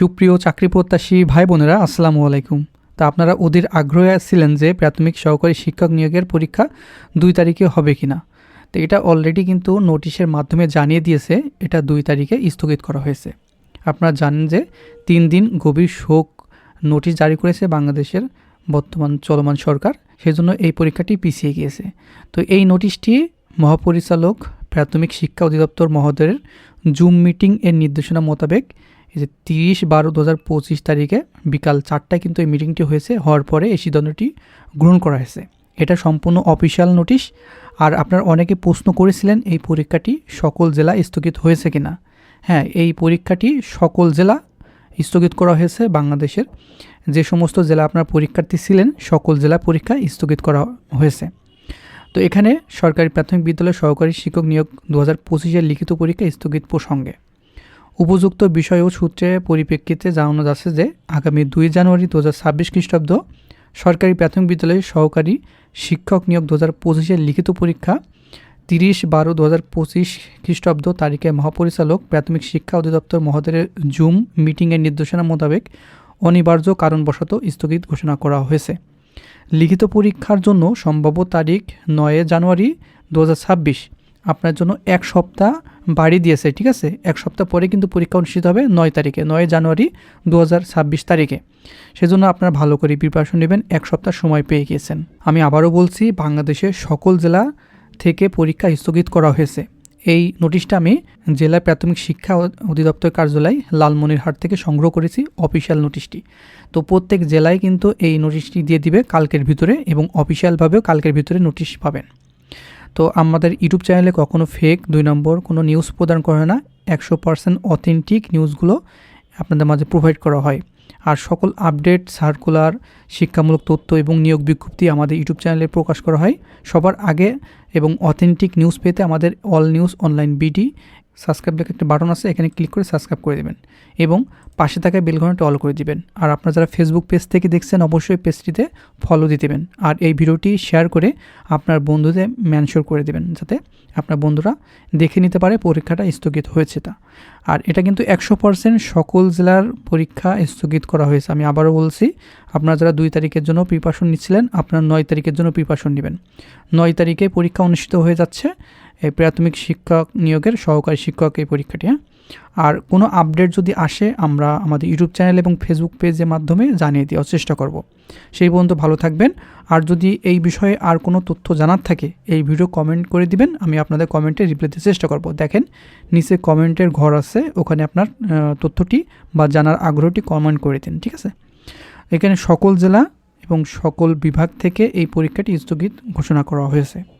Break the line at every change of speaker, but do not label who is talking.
সুপ্রিয় চাকরি প্রত্যাশী ভাই বোনেরা, আসসালামু আলাইকুম। তা আপনারা ওদের আগ্রহে ছিলেন যে প্রাথমিক সহকারী শিক্ষক নিয়োগের পরীক্ষা দুই তারিখে হবে কি না তো এটা অলরেডি কিন্তু নোটিশের মাধ্যমে জানিয়ে দিয়েছে, এটা দুই তারিখে স্থগিত করা হয়েছে। আপনারা জানেন যে তিন দিন গভীর শোক নোটিশ জারি করেছে বাংলাদেশের বর্তমান চলমান সরকার, সেজন্য এই পরীক্ষাটি পিছিয়ে গিয়েছে। তো এই নোটিশটি মহাপরিচালক, প্রাথমিক শিক্ষা অধিদপ্তর মহোদয়ের জুম মিটিং এর নির্দেশনা মোতাবেক এই যে তিরিশ বারো দু হাজার পঁচিশ তারিখে বিকাল চারটায় কিন্তু এই মিটিংটি হয়েছে। হওয়ার পরে এই সিদ্ধান্তটি গ্রহণ করা হয়েছে। এটা সম্পূর্ণ অফিসিয়াল নোটিশ আর আপনার অনেকে প্রশ্ন করেছিলেন, এই পরীক্ষাটি সকল জেলা স্থগিত হয়েছে কিনা? হ্যাঁ এই পরীক্ষাটি সকল জেলা স্থগিত করা হয়েছে বাংলাদেশের। যে সমস্ত জেলা আপনার পরীক্ষার্থী ছিলেন, সকল জেলা পরীক্ষা স্থগিত করা হয়েছে। তো এখানে সরকারি প্রাথমিক বিদ্যালয় সহকারী শিক্ষক নিয়োগ দু হাজার পঁচিশের লিখিত পরীক্ষা স্থগিত প্রসঙ্গে। উপযুক্ত বিষয় ও সূত্রে পরিপ্রেক্ষিতে জানানো যাচ্ছে যে, আগামী দুই জানুয়ারি দু হাজার ছাব্বিশ খ্রিস্টাব্দ সরকারি প্রাথমিক বিদ্যালয়ের সহকারী শিক্ষক নিয়োগ দু হাজার পঁচিশের লিখিত পরীক্ষা তিরিশ বারো দু হাজার পঁচিশ খ্রিস্টাব্দ তারিখে মহাপরিচালক, প্রাথমিক শিক্ষা অধিদপ্তর মহোদয়ের জুম মিটিংয়ের নির্দেশনা মোতাবেক অনিবার্য কারণবশত স্থগিত ঘোষণা করা হয়েছে। লিখিত পরীক্ষার জন্য সম্ভাব্য তারিখ নয় জানুয়ারি দু হাজার ছাব্বিশ। আপনার জন্য এক সপ্তাহ বাড়ি দিয়েছে, ঠিক আছে? এক সপ্তাহ পরে কিন্তু পরীক্ষা অনুষ্ঠিত হবে নয় তারিখে, নয় জানুয়ারি দু হাজার ছাব্বিশ তারিখে। সেজন্য আপনারা ভালো করে প্রিপারেশন নেবেন, এক সপ্তাহ সময় পেয়ে গিয়েছেন। আমি আবারও বলছি, বাংলাদেশের সকল জেলা থেকে পরীক্ষা স্থগিত করা হয়েছে। এই নোটিশটা আমি জেলা প্রাথমিক শিক্ষা অধিদপ্তর কার্যালয় লালমনিরহাট থেকে সংগ্রহ করেছি অফিসিয়াল নোটিশটি। তো প্রত্যেক জেলায় কিন্তু এই নোটিশটি দিয়ে দিবে কালকের ভিতরে এবং অফিসিয়ালভাবেও কালকের ভিতরে নোটিশ পাবেন। তো আমাদের ইউটিউব চ্যানেলে কখনো ফেক দুই নম্বর কোনো নিউজ প্রদান করে না, একশো পার্সেন্ট অথেন্টিক নিউজগুলো আপনাদের মাঝে প্রোভাইড করা হয়। আর সকল আপডেট সার্কুলার শিক্ষামূলক তথ্য এবং নিয়োগ বিজ্ঞপ্তি আমাদের ইউটিউব চ্যানেলে প্রকাশ করা হয়। সবার আগে এবং অথেন্টিক নিউজ পেতে আমাদের all news online BD subscribe লেখা একটা বাটন আছে, এখানে ক্লিক করে সাবস্ক্রাইব করে দেবেন এবং পাশে থাকা বেলঘনটা অল করে দিবেন। আর আপনারা যারা ফেসবুক পেজ থেকে দেখছেন, অবশ্যই পেজটিতে ফলো দিয়ে দেবেন। আর এই ভিডিওটি শেয়ার করে আপনার বন্ধুদের ম্যানশোর করে দেবেন, যাতে আপনার বন্ধুরা দেখে নিতে পারে পরীক্ষাটা স্থগিত হয়েছে তা। আর এটা কিন্তু একশো পার্সেন্ট সকল জেলার পরীক্ষা স্থগিত করা হয়েছে। আমি আবারও বলছি, আপনারা যারা দুই তারিখের জন্য প্রিপারেশন নিচ্ছিলেন, আপনারা নয় তারিখের জন্য প্রিপারেশন নেবেন। নয় তারিখে পরীক্ষা অনুষ্ঠিত হয়ে যাচ্ছে এই প্রাথমিক শিক্ষক নিয়োগের সহকারী শিক্ষক এই পরীক্ষাটি হ্যাঁ? আর কোনো আপডেট যদি আসে, আমরা আমাদের ইউটিউব চ্যানেল এবং ফেসবুক পেজের মাধ্যমে জানিয়ে দেওয়ার চেষ্টা করব। সেই পর্যন্ত ভালো থাকবেন। আর যদি এই বিষয়ে আর কোনো তথ্য জানার থাকে, এই ভিডিও কমেন্ট করে দিবেন। আমি আপনাদের কমেন্টে রিপ্লাই দিতে চেষ্টা করব। দেখেন, নিচে কমেন্টের ঘর আছে, ওখানে আপনার তথ্যটি বা জানার আগ্রহটি কমেন্ট করে দিন, ঠিক আছে? এখানে সকল জেলা এবং সকল বিভাগ থেকে এই পরীক্ষাটি স্থগিত ঘোষণা করা হয়েছে।